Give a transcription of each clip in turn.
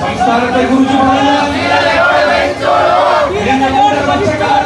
സംസ്ഥാനത്തെ കുറിച്ച് പറഞ്ഞ നിങ്ങളുടെ പച്ചക്കാർ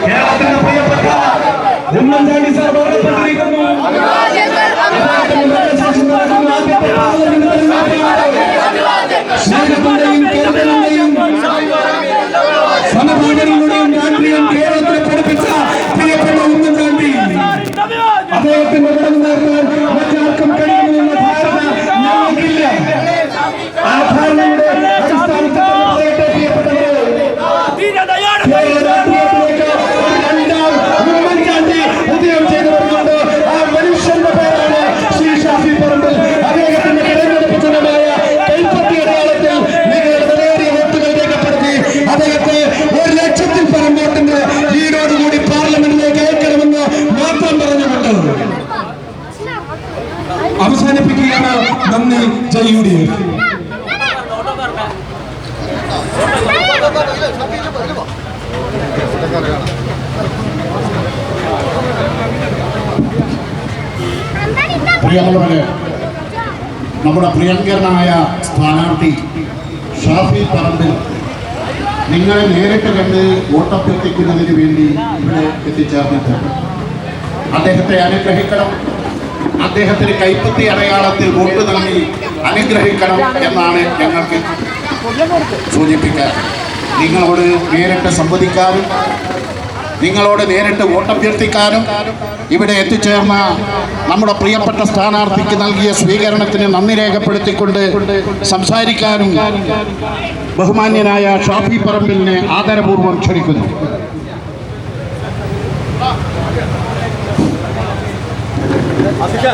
കേരളത്തിന്റെ പ്രിയപ്പെട്ട ഉമ്മൻചാണ്ടി സാർ മരണപ്പെട്ടിരിക്കുന്നു സമഭാവനകളുടെയും യു നമ്മുടെ പ്രിയങ്കരനായ സ്ഥാനാർത്ഥി ഷാഫി പറമ്പിൽ നിങ്ങളെ നേരിട്ട് കണ്ട് വോട്ടഭ്യർത്ഥിക്കുന്നതിന് വേണ്ടി ഇവിടെ എത്തിച്ചേർന്നിട്ടുണ്ട്. അദ്ദേഹത്തെ അനുഗ്രഹിക്കണം. അദ്ദേഹത്തിന് കൈപ്പത്തി അടയാളത്തിൽ വോട്ട് നൽകി അനുഗ്രഹിക്കണം എന്നാണ് ഞങ്ങൾക്ക് സൂചിപ്പിക്കാൻ. നിങ്ങളോട് നേരിട്ട് സംവദിക്കാനും നിങ്ങളോട് നേരിട്ട് വോട്ടഭ്യർത്ഥിക്കാനും ഇവിടെ എത്തിച്ചേർന്ന നമ്മുടെ പ്രിയപ്പെട്ട സ്ഥാനാർത്ഥിക്ക് നൽകിയ സ്വീകരണത്തിന് നന്ദി രേഖപ്പെടുത്തിക്കൊണ്ട് സംസാരിക്കാനും ബഹുമാന്യനായ ഷാഫി പറമ്പിലിനെ ആദരപൂർവം ക്ഷണിക്കുന്നു. আচ্ছা